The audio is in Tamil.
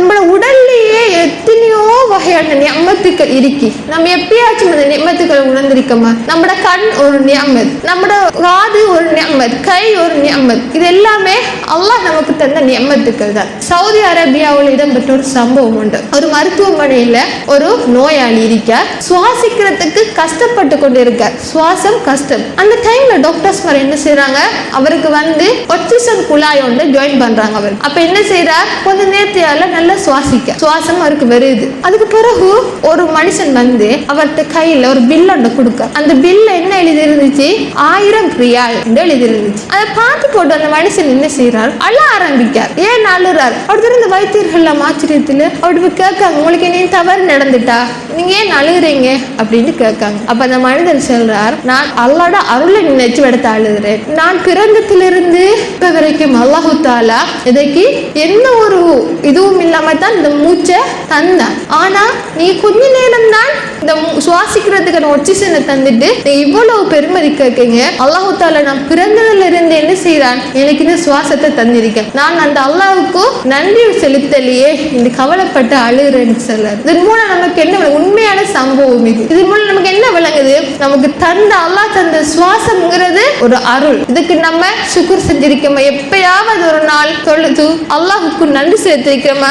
நம்ம உடல்லையே எத்தனையோ வகையான நியமத்துக்கள் இருக்கு. நம்ம எப்பயாச்சும் அந்த நியமத்துக்களை உணர்ந்திருக்கோமா? நம்மட கண் ஒரு நியமத் நம்மட காது ஒரு நியமத் கை ஒரு நியமத் இது எல்லாமே அல்லாஹ் நமக்கு தந்த நியமத்துக்கள் தான் சவுதி அரேபியாவில் இடம்பெற்ற ஒரு சம்பவம் உண்டு. ஒரு மருத்துவமனையில ஒரு நோயாளி இருக்கார். சுவாசிக்கிறதுக்கு கஷ்டப்பட்டு கொண்டு இருக்கார் சுவாசம் கஷ்டம். அந்த டைம்ல டாக்டர்ஸ் மாதிரி என்ன செய்யறாங்க அவருக்கு வந்து ஒக்சிஜன் குழாய் ஒன்று ஜாயின் பண்றாங்க அவர். அப்ப என்ன செய்யறார் கொஞ்ச நேரத்தையால நல்லா சுவாசிக்க. சுவாசம் அவருக்கு வருது. அதுக்கு பிறகு ஒரு மனுஷன் வந்து அவர்கிட்ட கையில ஒரு பில் ஒன்று கொடுக்க. அந்த பில்ல என்ன எழுதி இருந்துச்சு ஆயிரம் ரியால் என்று எழுதி இருந்துச்சு அதை பார்த்து போட்டு அந்த மனுஷன் என்ன செய்றார் அழ ஆரம்பிக்கார் ஏன் அழுறார் அடுத்த இந்த வைத்தியர்கள் ஆச்சரியத்துல அப்படி போய் கேட்காங்க உங்களுக்கு என்ன தவறு நடந்துட்டா? நீங்க ஏன் அழுகுறீங்க அப்படின்னு கேட்காங்க. அப்ப அந்த மனிதன் சொல்றார் நான் அல்லாட அருளை நினைச்சு எடுத்து அழுகிறேன். நான் பிறந்தத்திலிருந்து இப்ப வரைக்கும் அல்லாஹு தாலா இதைக்கு எந்த ஒரு இதுவும் இல்லாம தான் இந்த மூச்சை தந்தான். ஆனா நீ கொஞ்ச நேரம் தான் இந்த சுவாசிக்கிறதுக்கான ஒச்சிசனை தந்துட்டு நீ இவ்வளவு பெருமதி கேட்கீங்க. அல்லாஹு தாலா நான் பிறந்ததுல இருந்து என்ன செய்யறான் எனக்கு இந்த சுவாசத்தை தந்திருக்கேன். நான் அந்த அல்லாஹ்வுக்கு நன்றி செலுத்தலையே இந்த கவலைப்பட்டு அழுகிறேன்னு சொல்ல இதன் மூலம் நமக்கு என்ன உண்மை உண்மையான சம்பவம் இது. இது மூலம் நமக்கு என்ன விளங்குது? நமக்கு தந்த அல்லாஹ் தந்த சுவாசம்ங்கிறது ஒரு அருள். இதுக்கு நம்ம சுக்குர் செஞ்சிருக்கோமா எப்பயாவது ஒரு நாள் தொழுது அல்லாஹுக்கு நன்றி செலுத்திருக்கிறோமா?